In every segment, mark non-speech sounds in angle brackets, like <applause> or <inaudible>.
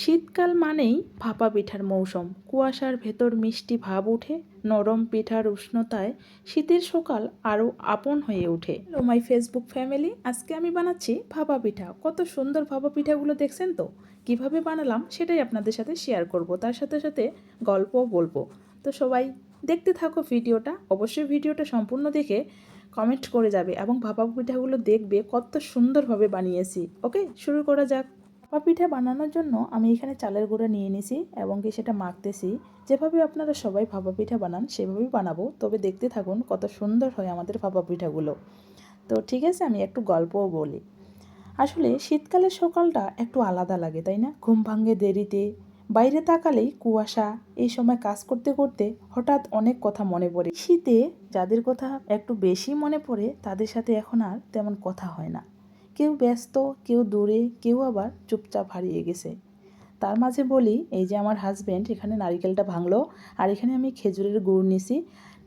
শীতকাল মানেই ভাপা পিঠার মৌসুম। কুয়াশার ভেতর মিষ্টি ভাব উঠে, নরম পিঠার উষ্ণতায় শীতের সকাল আরও আপন হয়ে ওঠে। মাই ফেসবুক ফ্যামিলি আজকে আমি বানাচ্ছি ভাপা পিঠা। কত সুন্দর ভাপা পিঠাগুলো দেখছেন তো? কীভাবে বানালাম সেটাই আপনাদের সাথে শেয়ার করব, তার সাথে সাথে গল্পও বলব। তো সবাই দেখতে থাকো ভিডিওটা, অবশ্যই ভিডিওটা সম্পূর্ণ দেখে কমেন্ট করে যাবে এবং ভাপা পিঠাগুলো দেখবে কত সুন্দরভাবে বানিয়েছি। ওকে শুরু করা যাক। ভাপা পিঠা বানানোর জন্য আমি এখানে চালের গুঁড়া নিয়ে নিছি এবং কি সেটা মাখতেছি। যেভাবে আপনারা সবাই ভাপা পিঠা বানান, সেভাবেই বানাবো। তবে দেখতে থাকুন কত সুন্দর হয় আমাদের ভাপা পিঠাগুলো। তো ঠিক আছে, আমি একটু গল্পও বলি। আসলে শীতকালের সকালটা একটু আলাদা লাগে, তাই না? ঘুম ভাঙ্গে দেরিতে, বাইরে তাকালেই কুয়াশা, এই সময় কাজ করতে করতে হঠাৎ অনেক কথা মনে পড়ে। শীতে যাদের কথা একটু বেশি মনে পড়ে, তাদের সাথে এখন আর তেমন কথা হয় না। কেউ ব্যস্ত, কেউ দূরে, কেউ আবার চুপচাপ হারিয়ে গেছে। তার মাঝে বলি, এই যে আমার হাজব্যান্ড এখানে নারিকেলটা ভাঙলো, আর এখানে আমি খেজুরের গুড় নিছি।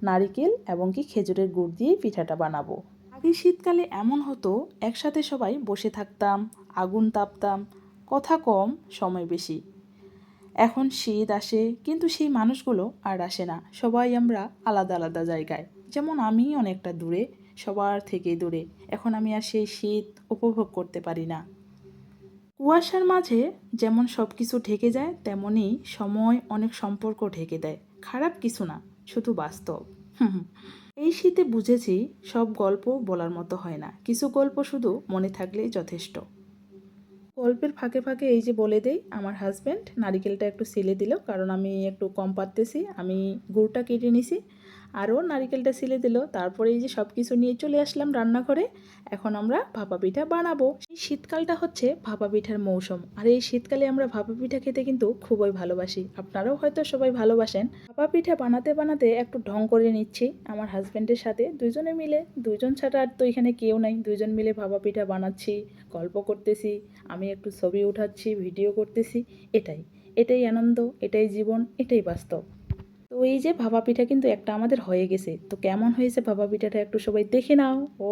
নারিকেল এবং কি খেজুরের গুড় দিয়ে পিঠাটা বানাবো। আগে শীতকালে এমন হতো, একসাথে সবাই বসে থাকতাম, আগুন তাপতাম, কথা কম, সময় বেশি। এখন শীত আসে, কিন্তু সেই মানুষগুলো আর আসে না। সবাই আমরা আলাদা আলাদা জায়গায়। যেমন আমি অনেকটা দূরে, সবার থেকে দূরে। এখন আমি আর সেই শীত উপভোগ করতে পারি না। কুয়াশার মাঝে যেমন সব কিছু ঢেকে যায় তেমনই সময় অনেক সম্পর্ক ঢেকে দেয়। খারাপ কিছু না, শুধু বাস্তব। এই শীতে বুঝেছি সব গল্প বলার মতো হয় না। কিছু গল্প শুধু মনে থাকলেই যথেষ্ট। গল্পের ফাঁকে ফাঁকে এই যে বলে দেই, আমার হাজব্যান্ড নারিকেলটা একটু সিলে দিল, কারণ আমি একটু কম পারতেছি, আমি গুড়টা কেটে নিছি। আরও নারিকেলটা সিলে দিল। তারপরে এই যে সব কিছু নিয়ে চলে আসলাম রান্নাঘরে। এখন আমরা ভাপা পিঠা বানাবো। এই শীতকালটা হচ্ছে ভাপা পিঠার মৌসুম। আর এই শীতকালে আমরা ভাপা পিঠা খেতে কিন্তু খুবই ভালোবাসি। আপনারাও হয়তো সবাই ভালোবাসেন। ভাপা পিঠা বানাতে বানাতে একটু ঢং করে নিচ্ছি। আমার হাজব্যান্ডের সাথে দুজনে মিলে। দুজন ছাড়া আর তো এখানে কেউ নাই। দুজন মিলে ভাপা পিঠা বানাচ্ছি, গল্প করতেছি, আমি একটু ছবি উঠাচ্ছি, ভিডিও করতেছি। এটাই। এটাই আনন্দ, এটাই জীবন, এটাই বাস্তব। এই যে ভাপা পিঠা কিন্তু একটা আমাদের হয়ে গেছে। তো কেমন হয়েছে ভাপা পিঠাটা একটু সবাই দেখে নাও। ও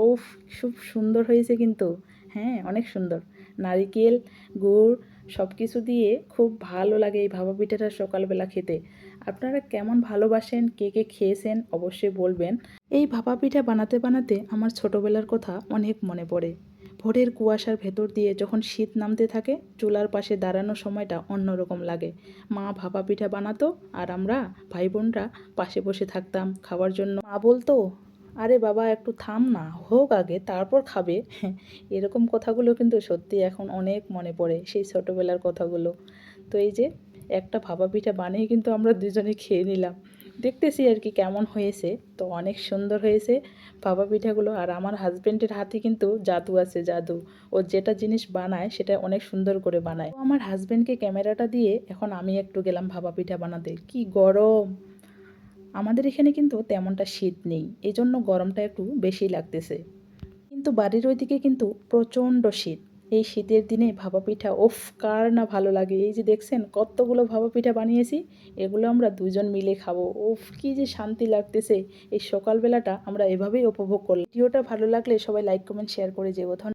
খুব সুন্দর হয়েছে কিন্তু। হ্যাঁ অনেক সুন্দর। নারিকেল, গুড় সব কিছু দিয়ে খুব ভালো লাগে এই ভাপা পিঠাটা সকালবেলা খেতে। আপনারা কেমন ভালোবাসেন, কে কে খেয়েছেন অবশ্যই বলবেন। এই ভাপা পিঠা বানাতে বানাতে আমার ছোটোবেলার কথা অনেক মনে পড়ে। ভোরের কুয়াশার ভেতর দিয়ে যখন শীত নামতে থাকে, চুলার পাশে দাঁড়ানোর সময়টা অন্যরকম লাগে। মা ভাপা পিঠা বানাতো আর আমরা ভাই বোনরা পাশে বসে থাকতাম খাওয়ার জন্য। মা বলতো, আরে বাবা, একটু থাম না, হোক আগে, তারপর খাবে। <laughs> এরকম কথাগুলো কিন্তু সত্যি এখন অনেক মনে পড়ে সেই ছোটোবেলার কথাগুলো। তো এই যে, একটা ভাপা পিঠা বানিয়ে কিন্তু আমরা দুজনে খেয়ে নিলাম। দেখতেছি আর কি কেমন হয়েছে। তো অনেক সুন্দর হয়েছে ভাপা পিঠাগুলো। আর আমার হাজব্যান্ডের হাতে কিন্তু জাদু আছে, জাদু। ও যেটা জিনিস বানায় সেটা অনেক সুন্দর করে বানায়। আমার হাজব্যান্ডকে ক্যামেরাটা দিয়ে এখন আমি একটু গেলাম ভাপা পিঠা বানাতে। কি গরম! আমাদের এখানে কিন্তু তেমনটা শীত নেই এই জন্য গরমটা একটু বেশি লাগতেছে। কিন্তু বাড়ির ওইদিকে কিন্তু প্রচণ্ড শীত। এই শীতের দিনে ভাপা পিঠা ওফ, কার না ভালো লাগে। এই যে দেখছেন, কতগুলো ভাপা পিঠা বানিয়েছি, এগুলো আমরা দুজন মিলে খাব। ওফ, কি যে শান্তি লাগতেছে। এই সকালবেলাটা আমরা এভাবেই উপভোগ করলাম। ভিডিওটা ভালো লাগলে সবাই লাইক কমেন্ট শেয়ার করে যেও।